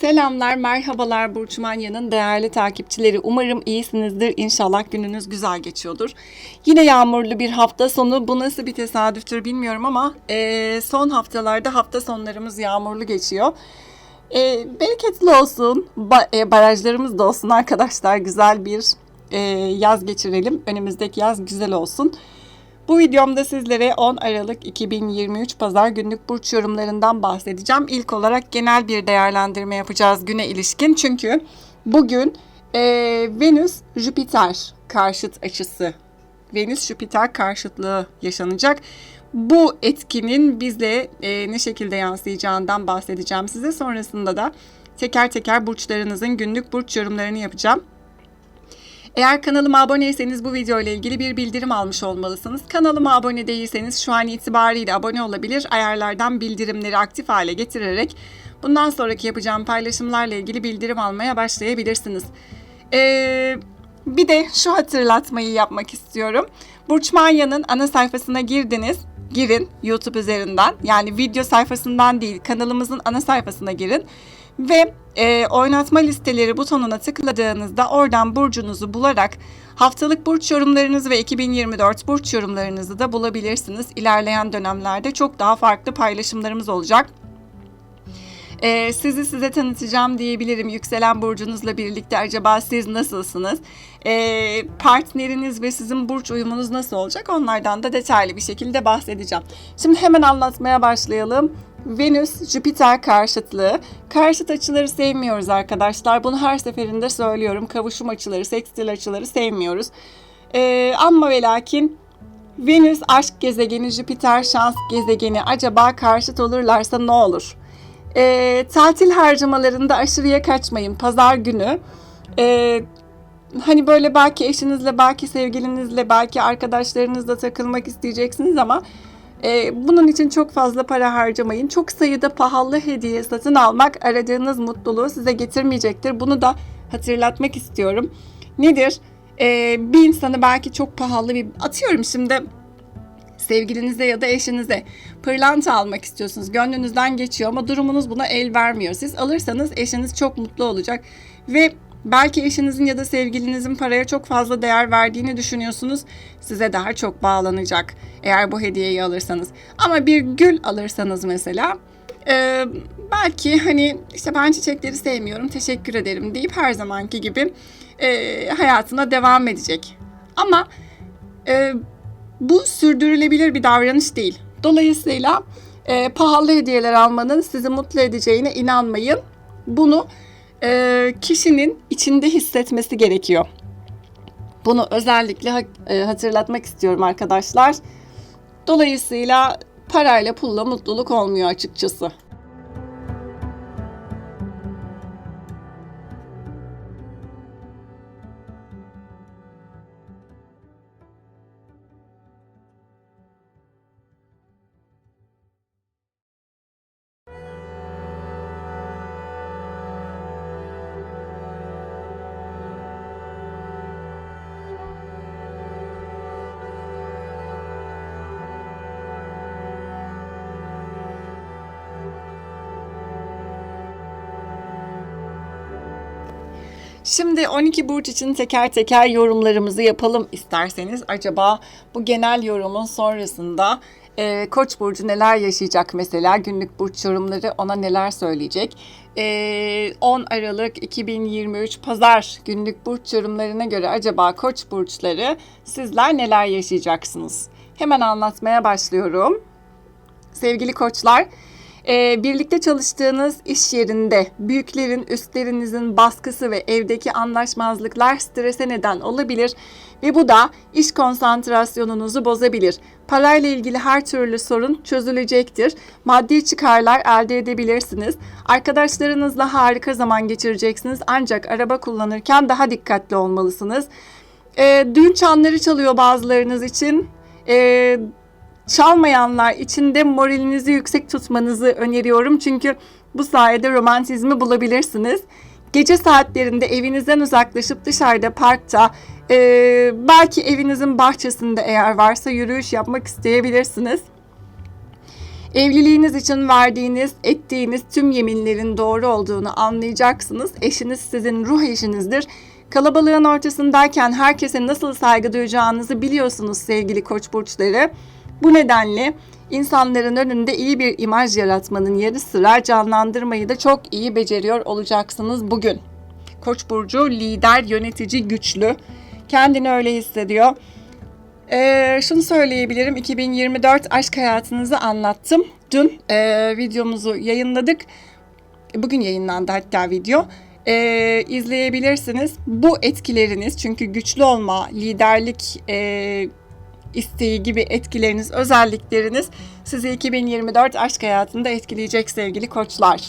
Selamlar, merhabalar Burç Manya'nın değerli takipçileri. Umarım iyisinizdir. İnşallah gününüz güzel geçiyordur. Yine yağmurlu bir hafta sonu. Bu nasıl bir tesadüftür bilmiyorum ama eee, son haftalarda hafta sonlarımız yağmurlu geçiyor. Eee, bereketli olsun, ba- e, barajlarımız da olsun arkadaşlar. Güzel bir e, yaz geçirelim. Önümüzdeki yaz güzel olsun. Bu videomda sizlere 10 Aralık 2023 Pazar günlük burç yorumlarından bahsedeceğim. İlk olarak genel bir değerlendirme yapacağız güne ilişkin. Çünkü bugün e, Venüs-Jüpiter karşıt açısı, Venüs-Jüpiter karşıtlığı yaşanacak. Bu etkinin bize e, ne şekilde yansıyacağından bahsedeceğim size. Sonrasında da teker teker burçlarınızın günlük burç yorumlarını yapacağım. Eğer kanalıma aboneyseniz bu video ile ilgili bir bildirim almış olmalısınız. Kanalıma abone değilseniz şu an itibariyle abone olabilir. Ayarlardan bildirimleri aktif hale getirerek bundan sonraki yapacağım paylaşımlarla ilgili bildirim almaya başlayabilirsiniz. Ee, bir de şu hatırlatmayı yapmak istiyorum. Burç Manya'nın ana sayfasına girdiniz. Girin YouTube üzerinden. Yani video sayfasından değil kanalımızın ana sayfasına girin. Ve e, oynatma listeleri butonuna tıkladığınızda oradan burcunuzu bularak haftalık burç yorumlarınızı ve 2024 burç yorumlarınızı da bulabilirsiniz. İlerleyen dönemlerde çok daha farklı paylaşımlarımız olacak. Ee, sizi size tanıtacağım diyebilirim. Yükselen burcunuzla birlikte acaba siz nasılsınız? Ee, partneriniz ve sizin burç uyumunuz nasıl olacak? Onlardan da detaylı bir şekilde bahsedeceğim. Şimdi hemen anlatmaya başlayalım. Venüs Jüpiter karşıtlığı. Karşıt açıları sevmiyoruz arkadaşlar. Bunu her seferinde söylüyorum. Kavuşum açıları, sekstil açıları sevmiyoruz. Ee, ama ve lakin Venüs aşk gezegeni, Jüpiter şans gezegeni acaba karşıt olurlarsa ne olur? E, tatil harcamalarında aşırıya kaçmayın. Pazar günü e, hani böyle belki eşinizle, belki sevgilinizle, belki arkadaşlarınızla takılmak isteyeceksiniz ama bunun için çok fazla para harcamayın. Çok sayıda pahalı hediye satın almak aradığınız mutluluğu size getirmeyecektir. Bunu da hatırlatmak istiyorum. Nedir? E, bir insanı belki çok pahalı bir atıyorum şimdi sevgilinize ya da eşinize pırlanta almak istiyorsunuz. Gönlünüzden geçiyor ama durumunuz buna el vermiyor. Siz alırsanız eşiniz çok mutlu olacak ve belki eşinizin ya da sevgilinizin paraya çok fazla değer verdiğini düşünüyorsunuz. Size daha çok bağlanacak eğer bu hediyeyi alırsanız. Ama bir gül alırsanız mesela e, belki hani işte ben çiçekleri sevmiyorum teşekkür ederim deyip her zamanki gibi e, hayatına devam edecek. Ama e, bu sürdürülebilir bir davranış değil. Dolayısıyla e, pahalı hediyeler almanın sizi mutlu edeceğine inanmayın. Bunu e, kişinin içinde hissetmesi gerekiyor. Bunu özellikle e, hatırlatmak istiyorum arkadaşlar. Dolayısıyla parayla pulla mutluluk olmuyor açıkçası. Şimdi 12 burç için teker teker yorumlarımızı yapalım isterseniz. Acaba bu genel yorumun sonrasında e, Koç burcu neler yaşayacak mesela günlük burç yorumları ona neler söyleyecek? E, 10 Aralık 2023 Pazar günlük burç yorumlarına göre acaba Koç burçları sizler neler yaşayacaksınız? Hemen anlatmaya başlıyorum. Sevgili koçlar, e, birlikte çalıştığınız iş yerinde büyüklerin, üstlerinizin baskısı ve evdeki anlaşmazlıklar strese neden olabilir ve bu da iş konsantrasyonunuzu bozabilir. Parayla ilgili her türlü sorun çözülecektir. Maddi çıkarlar elde edebilirsiniz. Arkadaşlarınızla harika zaman geçireceksiniz ancak araba kullanırken daha dikkatli olmalısınız. E, düğün çanları çalıyor bazılarınız için. E, çalmayanlar için de moralinizi yüksek tutmanızı öneriyorum. Çünkü bu sayede romantizmi bulabilirsiniz. Gece saatlerinde evinizden uzaklaşıp dışarıda parkta e, belki evinizin bahçesinde eğer varsa yürüyüş yapmak isteyebilirsiniz. Evliliğiniz için verdiğiniz, ettiğiniz tüm yeminlerin doğru olduğunu anlayacaksınız. Eşiniz sizin ruh eşinizdir. Kalabalığın ortasındayken herkese nasıl saygı duyacağınızı biliyorsunuz sevgili koç burçları. Bu nedenle insanların önünde iyi bir imaj yaratmanın yarı sıra canlandırmayı da çok iyi beceriyor olacaksınız bugün. Koç burcu lider, yönetici, güçlü. Kendini öyle hissediyor. Ee, şunu söyleyebilirim. 2024 aşk hayatınızı anlattım. Dün e, videomuzu yayınladık. Bugün yayınlandı hatta video. Ee, izleyebilirsiniz. Bu etkileriniz çünkü güçlü olma, liderlik e, isteği gibi etkileriniz, özellikleriniz sizi 2024 aşk hayatında etkileyecek sevgili koçlar.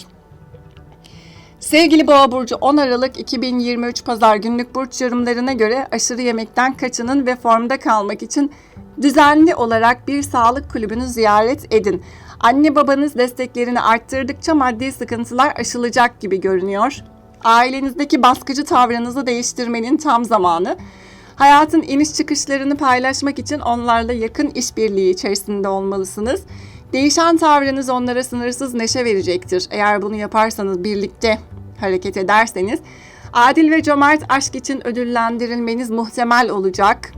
Sevgili Boğa burcu 10 Aralık 2023 Pazar günlük burç yorumlarına göre aşırı yemekten kaçının ve formda kalmak için düzenli olarak bir sağlık kulübünü ziyaret edin. Anne babanız desteklerini arttırdıkça maddi sıkıntılar aşılacak gibi görünüyor. Ailenizdeki baskıcı tavrınızı değiştirmenin tam zamanı. Hayatın iniş çıkışlarını paylaşmak için onlarla yakın işbirliği içerisinde olmalısınız. Değişen tavrınız onlara sınırsız neşe verecektir. Eğer bunu yaparsanız birlikte hareket ederseniz adil ve cömert aşk için ödüllendirilmeniz muhtemel olacak.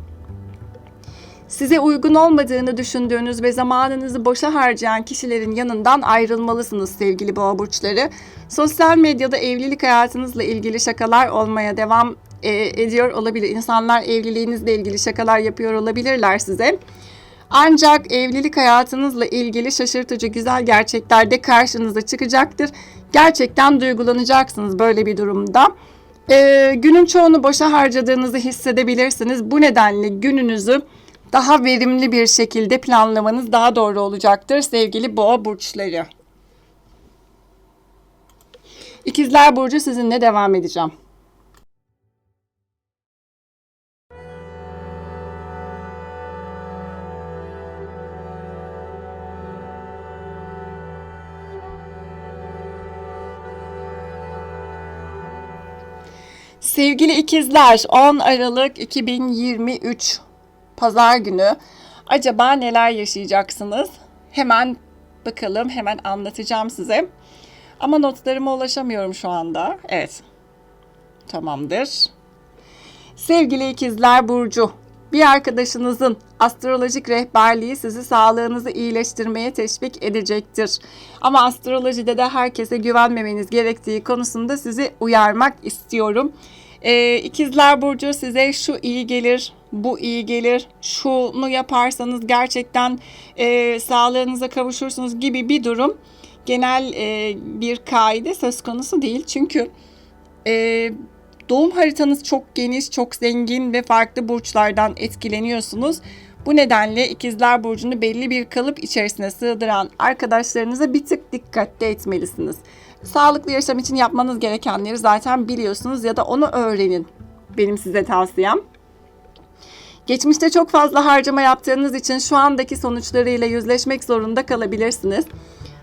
Size uygun olmadığını düşündüğünüz ve zamanınızı boşa harcayan kişilerin yanından ayrılmalısınız sevgili boğa burçları. Sosyal medyada evlilik hayatınızla ilgili şakalar olmaya devam e, ediyor olabilir. İnsanlar evliliğinizle ilgili şakalar yapıyor olabilirler size. Ancak evlilik hayatınızla ilgili şaşırtıcı güzel gerçekler de karşınıza çıkacaktır. Gerçekten duygulanacaksınız böyle bir durumda. Ee, günün çoğunu boşa harcadığınızı hissedebilirsiniz. Bu nedenle gününüzü daha verimli bir şekilde planlamanız daha doğru olacaktır sevgili boğa burçları. İkizler Burcu sizinle devam edeceğim. Sevgili ikizler 10 Aralık 2023 Pazar günü acaba neler yaşayacaksınız? Hemen bakalım hemen anlatacağım size. Ama notlarıma ulaşamıyorum şu anda. Evet. Tamamdır. Sevgili ikizler Burcu, bir arkadaşınızın astrolojik rehberliği sizi sağlığınızı iyileştirmeye teşvik edecektir. Ama astrolojide de herkese güvenmemeniz gerektiği konusunda sizi uyarmak istiyorum. Ee, ikizler Burcu size şu iyi gelir, bu iyi gelir, şunu yaparsanız gerçekten e, sağlığınıza kavuşursunuz gibi bir durum genel e, bir kaide söz konusu değil. Çünkü e, doğum haritanız çok geniş, çok zengin ve farklı burçlardan etkileniyorsunuz. Bu nedenle ikizler burcunu belli bir kalıp içerisine sığdıran arkadaşlarınıza bir tık dikkatli etmelisiniz. Sağlıklı yaşam için yapmanız gerekenleri zaten biliyorsunuz ya da onu öğrenin. Benim size tavsiyem. Geçmişte çok fazla harcama yaptığınız için şu andaki sonuçlarıyla yüzleşmek zorunda kalabilirsiniz.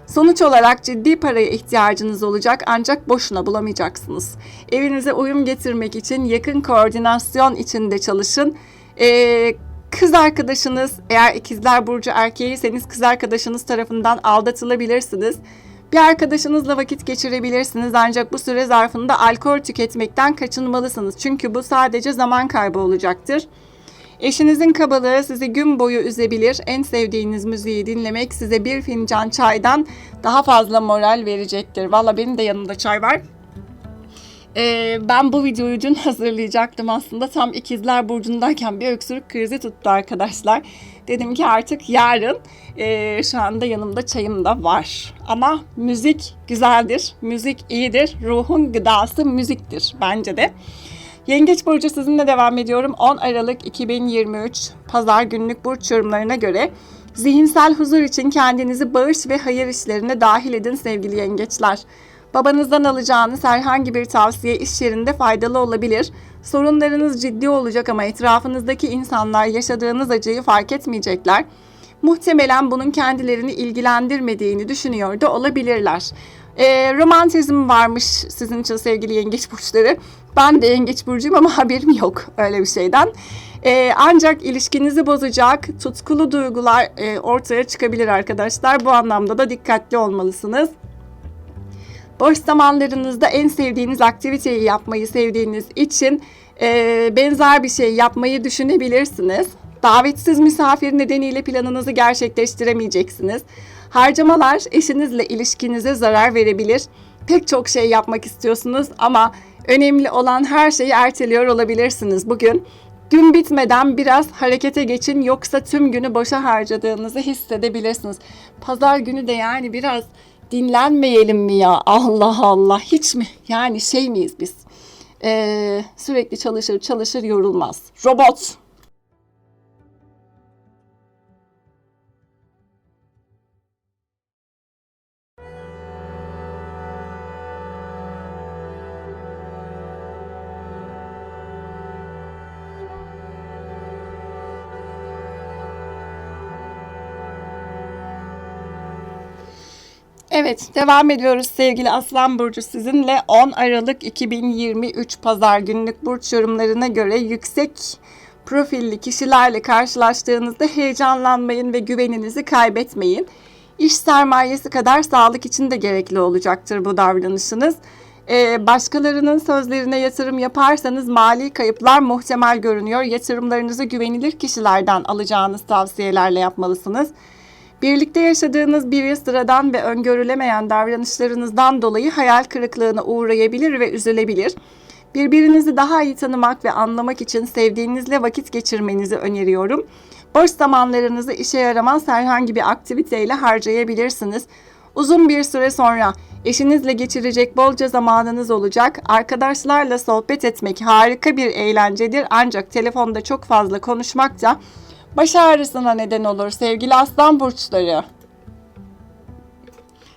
Sonuç olarak ciddi paraya ihtiyacınız olacak ancak boşuna bulamayacaksınız. Evinize uyum getirmek için yakın koordinasyon içinde çalışın. Ee, kız arkadaşınız eğer ikizler burcu erkeğiyseniz kız arkadaşınız tarafından aldatılabilirsiniz. Bir arkadaşınızla vakit geçirebilirsiniz ancak bu süre zarfında alkol tüketmekten kaçınmalısınız. Çünkü bu sadece zaman kaybı olacaktır. Eşinizin kabalığı sizi gün boyu üzebilir. En sevdiğiniz müziği dinlemek size bir fincan çaydan daha fazla moral verecektir. Valla benim de yanımda çay var. Ee, ben bu videoyu dün hazırlayacaktım aslında. Tam ikizler burcundayken bir öksürük krizi tuttu arkadaşlar. Dedim ki artık yarın e, şu anda yanımda çayım da var. Ama müzik güzeldir, müzik iyidir. Ruhun gıdası müziktir bence de. Yengeç Burcu sizinle devam ediyorum. 10 Aralık 2023 Pazar günlük burç yorumlarına göre zihinsel huzur için kendinizi bağış ve hayır işlerine dahil edin sevgili yengeçler. Babanızdan alacağınız herhangi bir tavsiye iş yerinde faydalı olabilir. Sorunlarınız ciddi olacak ama etrafınızdaki insanlar yaşadığınız acıyı fark etmeyecekler. Muhtemelen bunun kendilerini ilgilendirmediğini düşünüyor da olabilirler. E, romantizm varmış sizin için sevgili yengeç burçları. Ben de yengeç burcuyum ama haberim yok öyle bir şeyden. Ee, ancak ilişkinizi bozacak tutkulu duygular e, ortaya çıkabilir arkadaşlar. Bu anlamda da dikkatli olmalısınız. Boş zamanlarınızda en sevdiğiniz aktiviteyi yapmayı sevdiğiniz için e, benzer bir şey yapmayı düşünebilirsiniz. Davetsiz misafir nedeniyle planınızı gerçekleştiremeyeceksiniz. Harcamalar eşinizle ilişkinize zarar verebilir. Pek çok şey yapmak istiyorsunuz ama önemli olan her şeyi erteliyor olabilirsiniz bugün. Gün bitmeden biraz harekete geçin yoksa tüm günü boşa harcadığınızı hissedebilirsiniz. Pazar günü de yani biraz dinlenmeyelim mi ya? Allah Allah hiç mi? Yani şey miyiz biz? Ee, sürekli çalışır çalışır yorulmaz. Robot. Evet, devam ediyoruz sevgili Aslan Burcu sizinle 10 Aralık 2023 Pazar günlük burç yorumlarına göre yüksek profilli kişilerle karşılaştığınızda heyecanlanmayın ve güveninizi kaybetmeyin. İş sermayesi kadar sağlık için de gerekli olacaktır bu davranışınız. Ee, başkalarının sözlerine yatırım yaparsanız mali kayıplar muhtemel görünüyor. Yatırımlarınızı güvenilir kişilerden alacağınız tavsiyelerle yapmalısınız. Birlikte yaşadığınız biri sıradan ve öngörülemeyen davranışlarınızdan dolayı hayal kırıklığına uğrayabilir ve üzülebilir. Birbirinizi daha iyi tanımak ve anlamak için sevdiğinizle vakit geçirmenizi öneriyorum. Boş zamanlarınızı işe yaramaz herhangi bir aktiviteyle harcayabilirsiniz. Uzun bir süre sonra eşinizle geçirecek bolca zamanınız olacak. Arkadaşlarla sohbet etmek harika bir eğlencedir ancak telefonda çok fazla konuşmak da baş ağrısına neden olur sevgili aslan burçları.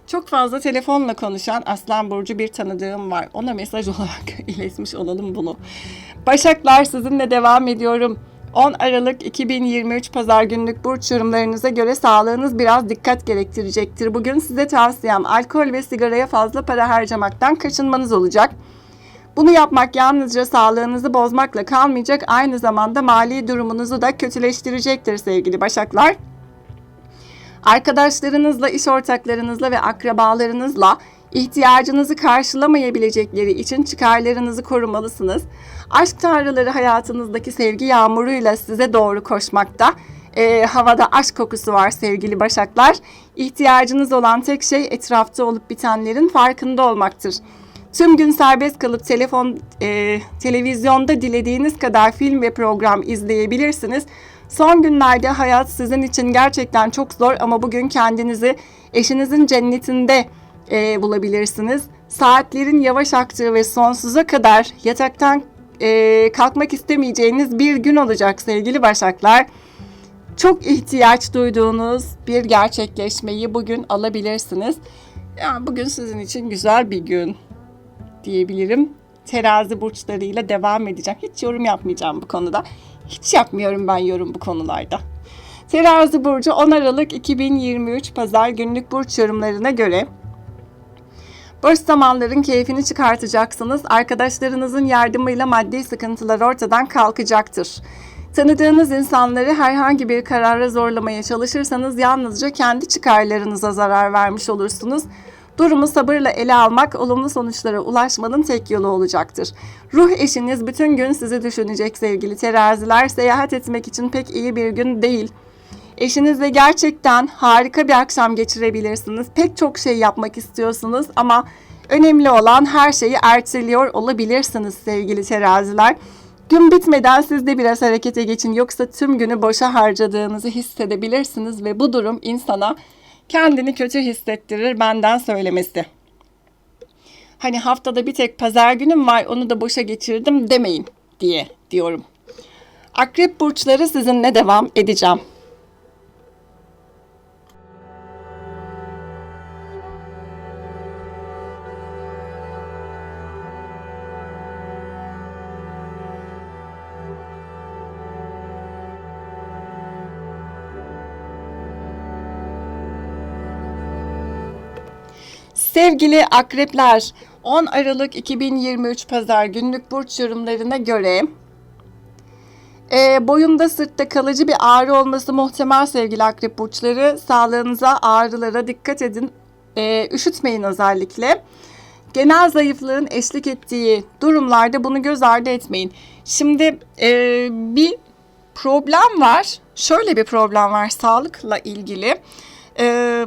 Çok fazla telefonla konuşan Aslan Burcu bir tanıdığım var. Ona mesaj olarak iletmiş olalım bunu. Başaklar sizinle devam ediyorum. 10 Aralık 2023 Pazar günlük burç yorumlarınıza göre sağlığınız biraz dikkat gerektirecektir. Bugün size tavsiyem alkol ve sigaraya fazla para harcamaktan kaçınmanız olacak. Bunu yapmak yalnızca sağlığınızı bozmakla kalmayacak, aynı zamanda mali durumunuzu da kötüleştirecektir sevgili Başaklar. Arkadaşlarınızla, iş ortaklarınızla ve akrabalarınızla ihtiyacınızı karşılamayabilecekleri için çıkarlarınızı korumalısınız. Aşk tanrıları hayatınızdaki sevgi yağmuruyla size doğru koşmakta. Ee, havada aşk kokusu var sevgili başaklar. İhtiyacınız olan tek şey etrafta olup bitenlerin farkında olmaktır. Tüm gün serbest kalıp telefon, e, televizyonda dilediğiniz kadar film ve program izleyebilirsiniz. Son günlerde hayat sizin için gerçekten çok zor ama bugün kendinizi eşinizin cennetinde e, bulabilirsiniz. Saatlerin yavaş aktığı ve sonsuza kadar yataktan e, kalkmak istemeyeceğiniz bir gün olacak sevgili Başaklar. Çok ihtiyaç duyduğunuz bir gerçekleşmeyi bugün alabilirsiniz. Yani bugün sizin için güzel bir gün diyebilirim. Terazi burçlarıyla devam edeceğim. Hiç yorum yapmayacağım bu konuda. Hiç yapmıyorum ben yorum bu konularda. Terazi burcu 10 Aralık 2023 Pazar günlük burç yorumlarına göre Boş zamanların keyfini çıkartacaksınız. Arkadaşlarınızın yardımıyla maddi sıkıntılar ortadan kalkacaktır. Tanıdığınız insanları herhangi bir karara zorlamaya çalışırsanız yalnızca kendi çıkarlarınıza zarar vermiş olursunuz. Durumu sabırla ele almak olumlu sonuçlara ulaşmanın tek yolu olacaktır. Ruh eşiniz bütün gün sizi düşünecek sevgili teraziler. Seyahat etmek için pek iyi bir gün değil. Eşinizle gerçekten harika bir akşam geçirebilirsiniz. Pek çok şey yapmak istiyorsunuz ama önemli olan her şeyi erteliyor olabilirsiniz sevgili teraziler. Gün bitmeden siz de biraz harekete geçin yoksa tüm günü boşa harcadığınızı hissedebilirsiniz ve bu durum insana kendini kötü hissettirir benden söylemesi. Hani haftada bir tek pazar günüm var onu da boşa geçirdim demeyin diye diyorum. Akrep burçları sizinle devam edeceğim. Sevgili akrepler, 10 Aralık 2023 Pazar günlük burç yorumlarına göre E, boyunda sırtta kalıcı bir ağrı olması muhtemel sevgili akrep burçları. Sağlığınıza ağrılara dikkat edin. E, üşütmeyin özellikle. Genel zayıflığın eşlik ettiği durumlarda bunu göz ardı etmeyin. Şimdi e, bir problem var. Şöyle bir problem var sağlıkla ilgili. E,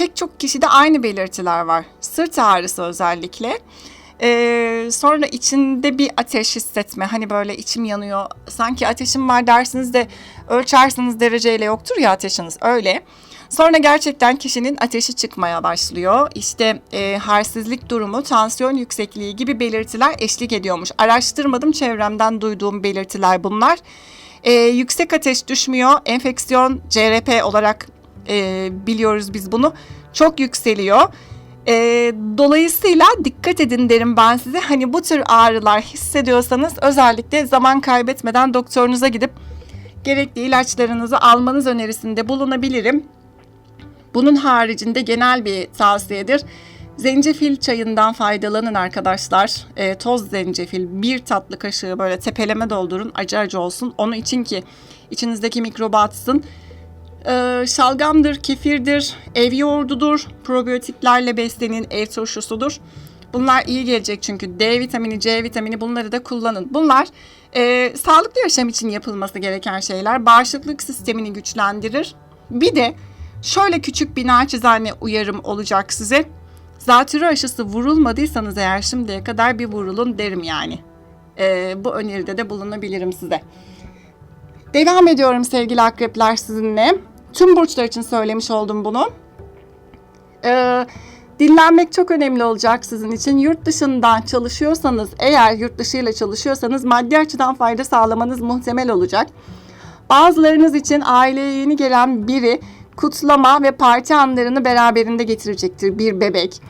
pek çok kişide aynı belirtiler var. Sırt ağrısı özellikle. Ee, sonra içinde bir ateş hissetme. Hani böyle içim yanıyor. Sanki ateşim var dersiniz de ölçersiniz dereceyle yoktur ya ateşiniz. Öyle. Sonra gerçekten kişinin ateşi çıkmaya başlıyor. İşte e, halsizlik durumu, tansiyon yüksekliği gibi belirtiler eşlik ediyormuş. Araştırmadım çevremden duyduğum belirtiler bunlar. E, yüksek ateş düşmüyor. Enfeksiyon CRP olarak e, biliyoruz biz bunu. Çok yükseliyor. E, dolayısıyla dikkat edin derim ben size. Hani bu tür ağrılar hissediyorsanız özellikle zaman kaybetmeden doktorunuza gidip gerekli ilaçlarınızı almanız önerisinde bulunabilirim. Bunun haricinde genel bir tavsiyedir. Zencefil çayından faydalanın arkadaşlar. E, toz zencefil bir tatlı kaşığı böyle tepeleme doldurun acı acı olsun. Onu için ki içinizdeki mikrobu atsın. E, şalgamdır, kefirdir, ev yoğurdudur, probiyotiklerle beslenin, ev turşusudur. Bunlar iyi gelecek çünkü D vitamini, C vitamini bunları da kullanın. Bunlar e, sağlıklı yaşam için yapılması gereken şeyler. Bağışıklık sistemini güçlendirir. Bir de şöyle küçük bir naçizane uyarım olacak size. Zatürre aşısı vurulmadıysanız eğer şimdiye kadar bir vurulun derim yani. E, bu öneride de bulunabilirim size. Devam ediyorum sevgili akrepler sizinle. Tüm burçlar için söylemiş oldum bunu. Ee, dinlenmek çok önemli olacak sizin için. Yurt dışından çalışıyorsanız, eğer yurt dışıyla çalışıyorsanız maddi açıdan fayda sağlamanız muhtemel olacak. Bazılarınız için aileye yeni gelen biri kutlama ve parti anlarını beraberinde getirecektir. Bir bebek,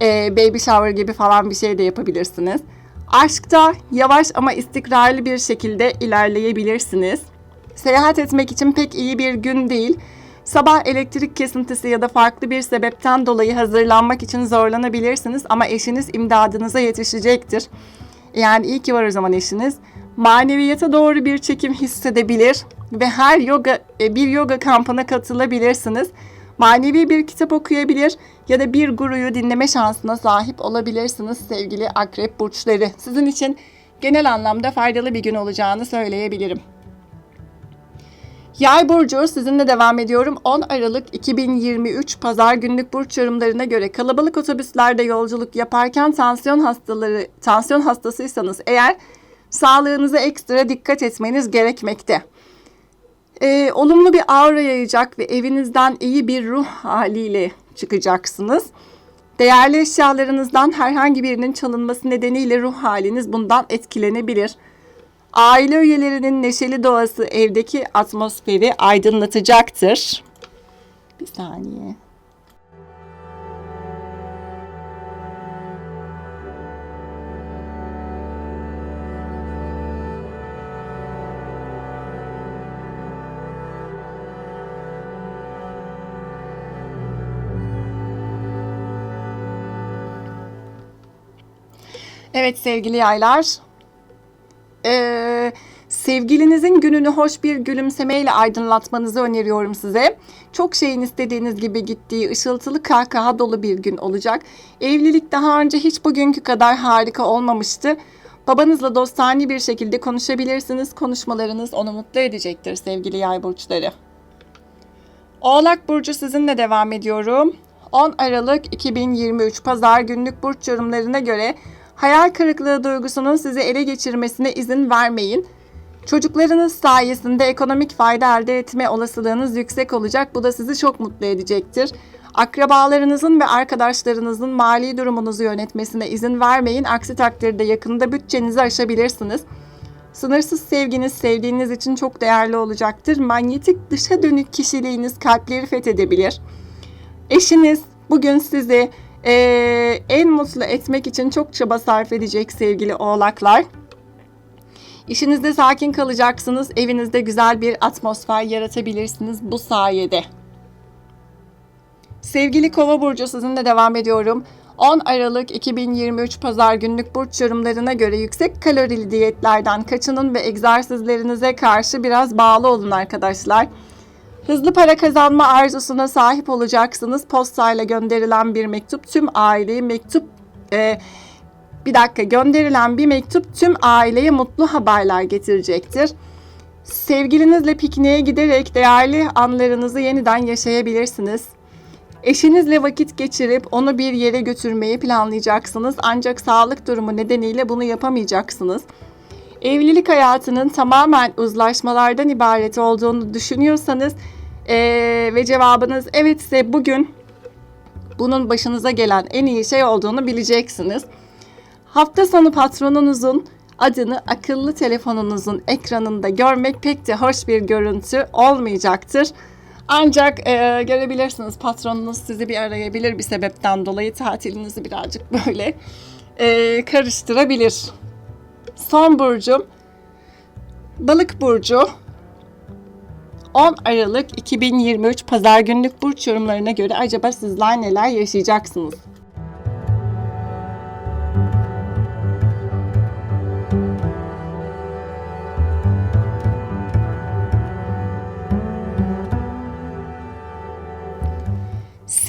e, baby shower gibi falan bir şey de yapabilirsiniz. Aşkta yavaş ama istikrarlı bir şekilde ilerleyebilirsiniz. Seyahat etmek için pek iyi bir gün değil. Sabah elektrik kesintisi ya da farklı bir sebepten dolayı hazırlanmak için zorlanabilirsiniz ama eşiniz imdadınıza yetişecektir. Yani iyi ki var o zaman eşiniz. Maneviyata doğru bir çekim hissedebilir ve her yoga e, bir yoga kampına katılabilirsiniz. Manevi bir kitap okuyabilir ya da bir guruyu dinleme şansına sahip olabilirsiniz sevgili akrep burçları. Sizin için genel anlamda faydalı bir gün olacağını söyleyebilirim. Yay burcu sizinle devam ediyorum. 10 Aralık 2023 Pazar günlük burç yorumlarına göre kalabalık otobüslerde yolculuk yaparken tansiyon hastaları tansiyon hastasıysanız eğer sağlığınıza ekstra dikkat etmeniz gerekmekte. Ee, olumlu bir aura yayacak ve evinizden iyi bir ruh haliyle çıkacaksınız. Değerli eşyalarınızdan herhangi birinin çalınması nedeniyle ruh haliniz bundan etkilenebilir. Aile üyelerinin neşeli doğası evdeki atmosferi aydınlatacaktır. Bir saniye. Evet sevgili yaylar, sevgilinizin gününü hoş bir gülümsemeyle aydınlatmanızı öneriyorum size. Çok şeyin istediğiniz gibi gittiği ışıltılı kahkaha dolu bir gün olacak. Evlilik daha önce hiç bugünkü kadar harika olmamıştı. Babanızla dostane bir şekilde konuşabilirsiniz. Konuşmalarınız onu mutlu edecektir sevgili yay burçları. Oğlak Burcu sizinle devam ediyorum. 10 Aralık 2023 Pazar günlük burç yorumlarına göre Hayal kırıklığı duygusunun sizi ele geçirmesine izin vermeyin. Çocuklarınız sayesinde ekonomik fayda elde etme olasılığınız yüksek olacak. Bu da sizi çok mutlu edecektir. Akrabalarınızın ve arkadaşlarınızın mali durumunuzu yönetmesine izin vermeyin. Aksi takdirde yakında bütçenizi aşabilirsiniz. Sınırsız sevginiz sevdiğiniz için çok değerli olacaktır. Manyetik dışa dönük kişiliğiniz kalpleri fethedebilir. Eşiniz bugün sizi e, en mutlu etmek için çok çaba sarf edecek sevgili oğlaklar. İşinizde sakin kalacaksınız. Evinizde güzel bir atmosfer yaratabilirsiniz bu sayede. Sevgili Kova burcu sizinle devam ediyorum. 10 Aralık 2023 Pazar günlük burç yorumlarına göre yüksek kalorili diyetlerden kaçının ve egzersizlerinize karşı biraz bağlı olun arkadaşlar. Hızlı para kazanma arzusuna sahip olacaksınız. Postayla gönderilen bir mektup tüm aileyi mektup e, bir dakika gönderilen bir mektup tüm aileye mutlu haberler getirecektir. Sevgilinizle pikniğe giderek değerli anlarınızı yeniden yaşayabilirsiniz. Eşinizle vakit geçirip onu bir yere götürmeyi planlayacaksınız ancak sağlık durumu nedeniyle bunu yapamayacaksınız. Evlilik hayatının tamamen uzlaşmalardan ibaret olduğunu düşünüyorsanız eee, ve cevabınız evetse bugün bunun başınıza gelen en iyi şey olduğunu bileceksiniz. Hafta sonu patronunuzun adını akıllı telefonunuzun ekranında görmek pek de hoş bir görüntü olmayacaktır. Ancak e, görebilirsiniz patronunuz sizi bir arayabilir bir sebepten dolayı tatilinizi birazcık böyle e, karıştırabilir. Son burcum Balık burcu 10 Aralık 2023 Pazar günlük burç yorumlarına göre acaba sizler neler yaşayacaksınız?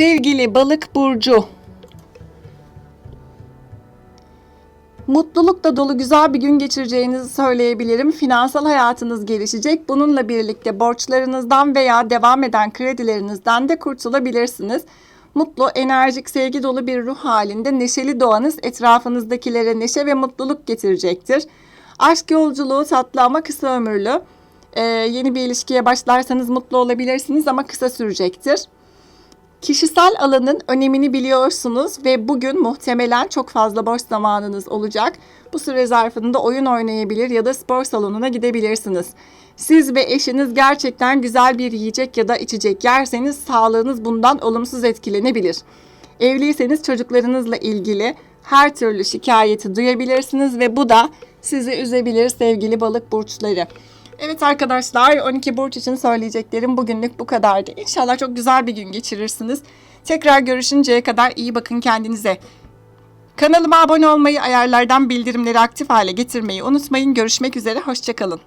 Sevgili balık burcu. Mutlulukla dolu güzel bir gün geçireceğinizi söyleyebilirim. Finansal hayatınız gelişecek. Bununla birlikte borçlarınızdan veya devam eden kredilerinizden de kurtulabilirsiniz. Mutlu, enerjik, sevgi dolu bir ruh halinde neşeli doğanız etrafınızdakilere neşe ve mutluluk getirecektir. Aşk yolculuğu tatlı ama kısa ömürlü. Ee, yeni bir ilişkiye başlarsanız mutlu olabilirsiniz ama kısa sürecektir. Kişisel alanın önemini biliyorsunuz ve bugün muhtemelen çok fazla boş zamanınız olacak. Bu süre zarfında oyun oynayabilir ya da spor salonuna gidebilirsiniz. Siz ve eşiniz gerçekten güzel bir yiyecek ya da içecek yerseniz sağlığınız bundan olumsuz etkilenebilir. Evliyseniz çocuklarınızla ilgili her türlü şikayeti duyabilirsiniz ve bu da sizi üzebilir sevgili balık burçları. Evet arkadaşlar 12 burç için söyleyeceklerim bugünlük bu kadardı. İnşallah çok güzel bir gün geçirirsiniz. Tekrar görüşünceye kadar iyi bakın kendinize. Kanalıma abone olmayı, ayarlardan bildirimleri aktif hale getirmeyi unutmayın. Görüşmek üzere, hoşçakalın.